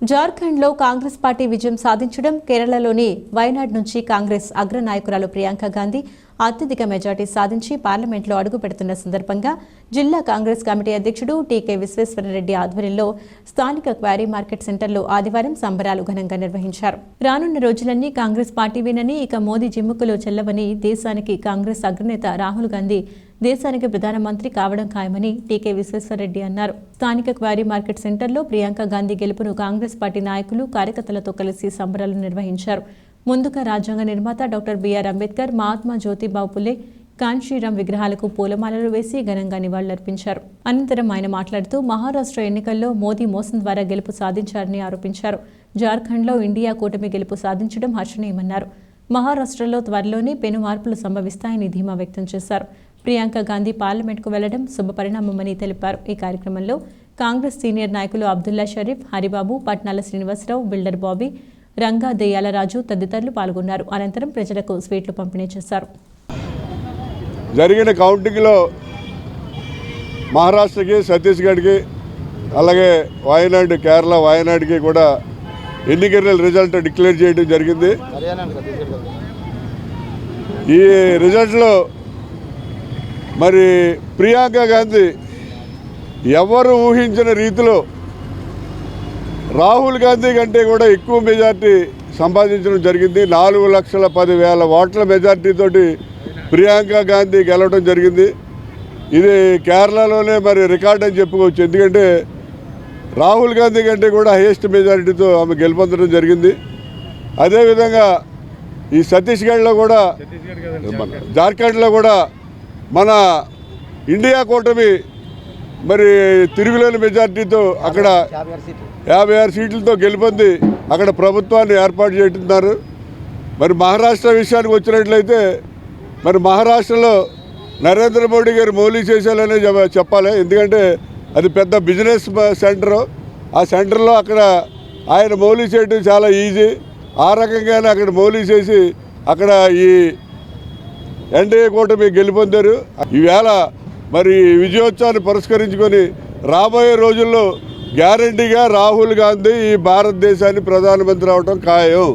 జార్ఖండ్లో కాంగ్రెస్ పార్టీ విజయం సాధించడం కేరళలోని వయనాడ్ నుంచి కాంగ్రెస్ అగ్రనాయకురాలు ప్రియాంక గాంధీ అత్యధిక మెజార్టీ సాధించి పార్లమెంట్లో అడుగు పెడుతున్న సందర్భంగా జిల్లా కాంగ్రెస్ కమిటీ అధ్యక్షుడు టీకే విశ్వేశ్వరరెడ్డి ఆధ్వర్యంలో స్థానిక క్వారీ మార్కెట్ సెంటర్లో ఆదివారం సంబరాలు ఘనంగా నిర్వహించారు. రానున్న రోజులన్నీ కాంగ్రెస్ పార్టీవేనని ఇక మోదీ జిమ్ముకులో చెల్లవని దేశానికి కాంగ్రెస్ అగ్రనేత రాహుల్ గాంధీ దేశానికి ప్రధానమంత్రి కావడం ఖాయమని టీకే విశ్వేశ్వరరెడ్డి అన్నారు. స్థానిక క్వారీ మార్కెట్ సెంటర్లో ప్రియాంక గాంధీ గెలుపును కాంగ్రెస్ పార్టీ నాయకులు కార్యకర్తలతో కలిసి సంబరాలు నిర్వహించారు. ముందుగా రాజ్యాంగ నిర్మాత డాక్టర్ బిఆర్ అంబేద్కర్ మహాత్మా జ్యోతిబావు పులే కాంశీరామ్ విగ్రహాలకు పూలమాలలు వేసి ఘనంగా నివాళులర్పించారు. అనంతరం ఆయన మాట్లాడుతూ మహారాష్ట్ర ఎన్నికల్లో మోదీ మోసం ద్వారా గెలుపు సాధించారని ఆరోపించారు. జార్ఖండ్లో ఇండియా కూటమి గెలుపు సాధించడం హర్షణీయమన్నారు. మహారాష్ట్రలో త్వరలోనే పెను మార్పులు సంభవిస్తాయని ధీమా వ్యక్తం చేశారు. ప్రియాంక గాంధీ పార్లమెంట్కు వెళ్ళడం శుభపరిణామమని తెలిపారు. ఈ కార్యక్రమంలో కాంగ్రెస్ సీనియర్ నాయకులు అబ్దుల్లా షరీఫ్ హరిబాబు పట్నాల శ్రీనివాసరావు బిల్డర్ బాబీ రంగా దెయ్యాలరాజు తదితరులు పాల్గొన్నారు. అనంతరం ప్రజలకు స్వీట్లు పంపిణీ చేశారు. జరిగిన కౌంటింగ్లో మహారాష్ట్రకి ఛత్తీస్గఢ్కి అలాగే వాయనాడు కేరళ వాయనాడుకి కూడా ఎన్నికల రిజల్ట్ డిక్లేర్ చేయడం జరిగింది. ఈ రిజల్ట్లో మరి ప్రియాంక గాంధీ ఎవరు ఊహించిన రీతిలో రాహుల్ గాంధీ కంటే కూడా ఎక్కువ మెజార్టీ సంపాదించడం జరిగింది. నాలుగు లక్షల పదివేల ఓట్ల మెజార్టీతోటి ప్రియాంక గాంధీ గెలవడం జరిగింది. ఇది కేరళలోనే మరి రికార్డ్ అని చెప్పుకోవచ్చు. ఎందుకంటే రాహుల్ గాంధీ కంటే కూడా హైయెస్ట్ మెజారిటీతో ఆమె గెలుపొందడం జరిగింది. అదేవిధంగా ఈ ఛత్తీస్గఢ్లో కూడా జార్ఖండ్లో కూడా మన ఇండియా కూటమి మరి తిరుగులేని మెజార్టీతో అక్కడ యాభై ఆరు సీట్లతో గెలుపొంది అక్కడ ప్రభుత్వాన్ని ఏర్పాటు చేస్తున్నారు. మరి మహారాష్ట్ర విషయానికి వచ్చినట్లయితే మరి మహారాష్ట్రలో నరేంద్ర మోడీ గారు మౌలిక చేశాలనే చెప్పాలి. ఎందుకంటే అది పెద్ద బిజినెస్ సెంటరు. ఆ సెంటర్లో అక్కడ ఆయన మౌలిక చేయడం చాలా ఈజీ. ఆ రకంగానే అక్కడ మౌలిక చేసి అక్కడ ఈ ఎన్డీఏ కూటమి గెలుపొందారు. ఈవేళ మరి విజయోత్సవాన్ని పురస్కరించుకొని రాబోయే రోజుల్లో గ్యారంటీగా రాహుల్ గాంధీ ఈ భారతదేశాన్ని ప్రధానమంత్రి అవడం ఖాయం.